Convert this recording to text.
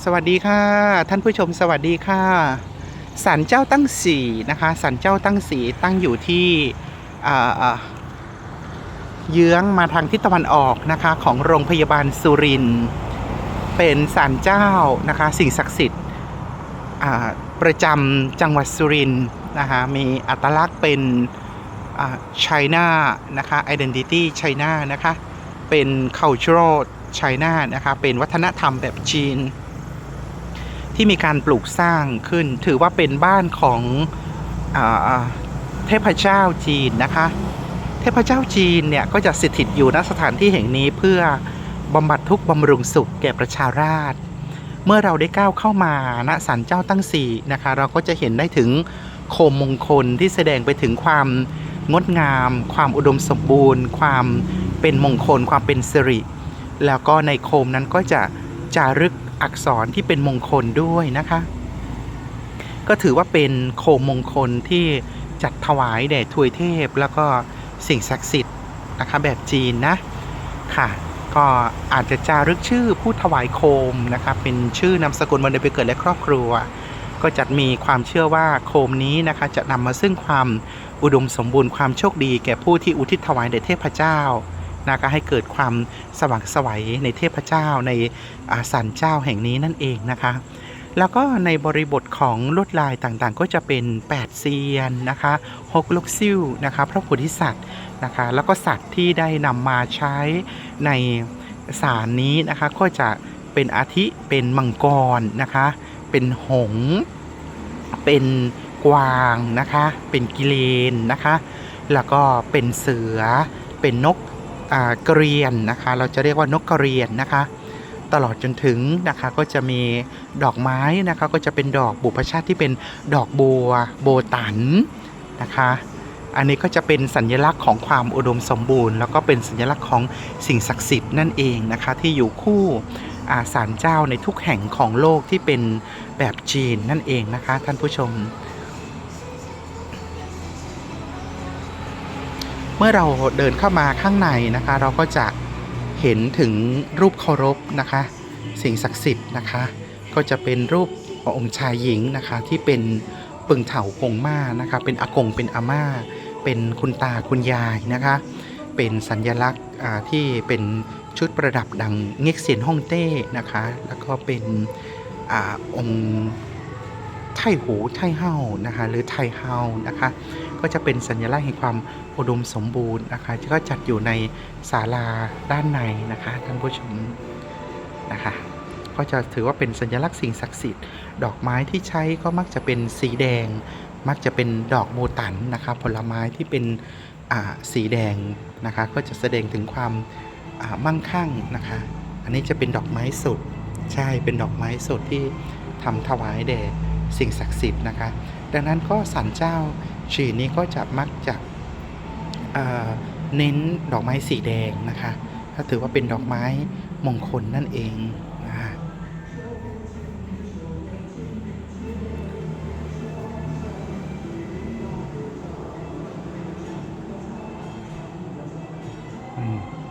สวัสดีค่ะ ท่านผู้ชมสวัสดีค่ะศาลเจ้าตั้งสีนะคะศาลเจ้าตั้งสีตั้งอยู่ที่เยื้องมาทางทิศตะวันออกนะคะ ของโรงพยาบาลสุรินเป็นศาลเจ้านะคะ สิ่งศักดิ์สิทธิ์ประจำจังหวัดสุรินนะคะมีอัตลักษณ์เป็นอ่านะคะ Identity China นะคะ เป็น cultural China นะคะ เป็นวัฒนธรรมแบบจีน ที่มีการปลูกสร้างขึ้น ถือว่าเป็นบ้านของอเทพเจ้าจีนนะคะ เทพเจ้าจีนเนี่ยก็จะสถิตอยู่ณสถานที่แห่งนี้เพื่อบำบัดทุกบำรุงสุขแก่ประชาราษฎร์เมื่อเราได้ก้าวเข้ามาณศาลเจ้าตั้งสี่นะคะ เราก็จะเห็นได้ถึงโคมมงคลที่แสดงไปถึงความงดงาม ความอุดมสมบูรณ์ ความเป็นมงคล ความเป็นสิริ แล้วก็ในโคมนั้นก็จะ จารึกอักษรที่เป็นมงคลด้วยนะคะ ก็ถือว่าเป็นโคมมงคลที่จัดถวายแด่ทวยเทพ แล้วก็สิ่งศักดิ์สิทธิ์นะคะแบบจีนนะค่ะ ก็อาจจะจารึกชื่อผู้ถวายโคมนะคะเป็นชื่อนามสกุลวันเดือนปีเกิดและครอบครัว ก็จะมีความเชื่อว่าโคมนี้นะคะจะนำมาซึ่งความอุดมสมบูรณ์ความโชคดีแก่ผู้ที่อุทิศถวายแด่เทพเจ้า นะคะให้เกิดความสว่างไสวัยในเทพเจ้าในอาสันเจ้าแห่งนี้นั่นเองนะคะ แล้วก็ในบริบทของลวดลายต่างๆ ก็จะเป็น 8 เซียนนะคะหกลูกซิ่วนะคะพระโพธิสัตว์นะคะแล้วก็สัตว์ที่ได้นำมาใช้ในสารนี้นะคะก็จะเป็นอาทิเป็นมังกรนะคะ เป็นหง เป็นกวางนะคะ เป็นกิเลนนะคะ แล้วก็เป็นเสือ เป็นนก อ่าเกรียนนะคะ เราจะเรียกว่านกกระเรียนนะคะ ตลอดจนถึงนะคะก็จะมีดอกไม้นะคะก็จะเป็นดอกบุพชาติที่เป็นดอกบัวโบตันนะคะ อันนี้ก็จะเป็นสัญลักษณ์ของความอุดมสมบูรณ์ แล้วก็เป็นสัญลักษณ์ของสิ่งศักดิ์สิทธิ์นั่นเองนะคะ ที่อยู่คู่อาศาลเจ้าในทุกแห่งของโลกที่เป็นแบบจีนนั่นเองนะคะ ท่านผู้ชม มื่อเราเดินเข้ามาข้างในนะคะ เราก็จะเห็นถึงรูปเคารพนะคะ สิ่งศักดิ์สิทธิ์นะคะ ก็จะเป็นรูปองค์ชายหญิงนะคะที่เป็นปึงเถากงมานะคะ เป็นอากงเป็นอาม่า เป็นคุณตาคุณยายนะคะ เป็นสัญลักษณ์ที่เป็นชุดประดับดังเง็กเซียนฮ่องเต้นะคะ แล้วก็เป็นอองค์ ไทหูไทเฮานะคะหรือไทเฮานะคะก็จะเป็นสัญลักษณ์แห่งความอุดมสมบูรณ์นะคะก็จัดอยู่ในศาลาด้านในนะคะท่านผู้ชมนะคะก็จะถือว่าเป็นสัญลักษณ์สิ่งศักดิ์สิทธิ์ ดอกไม้ที่ใช้ก็มักจะเป็นสีแดง มักจะเป็นดอกโบตันนะคะผลไม้ที่เป็นอ่าสีแดงนะคะก็จะแสดงถึงความอ่ามั่งคั่งนะคะอันนี้จะเป็นดอกไม้สดใช่เป็นดอกไม้สดที่ทำถวายแด่ สิ่งศักดิ์สิทธิ์นะคะ ดังนั้นก็ศาลเจ้าฉีนี้ก็จะมักจะเเน้นดอกไม้สีแดงนะคะ ถ้าถือว่าเป็นดอกไม้มงคลนั่นเองนะคะอืม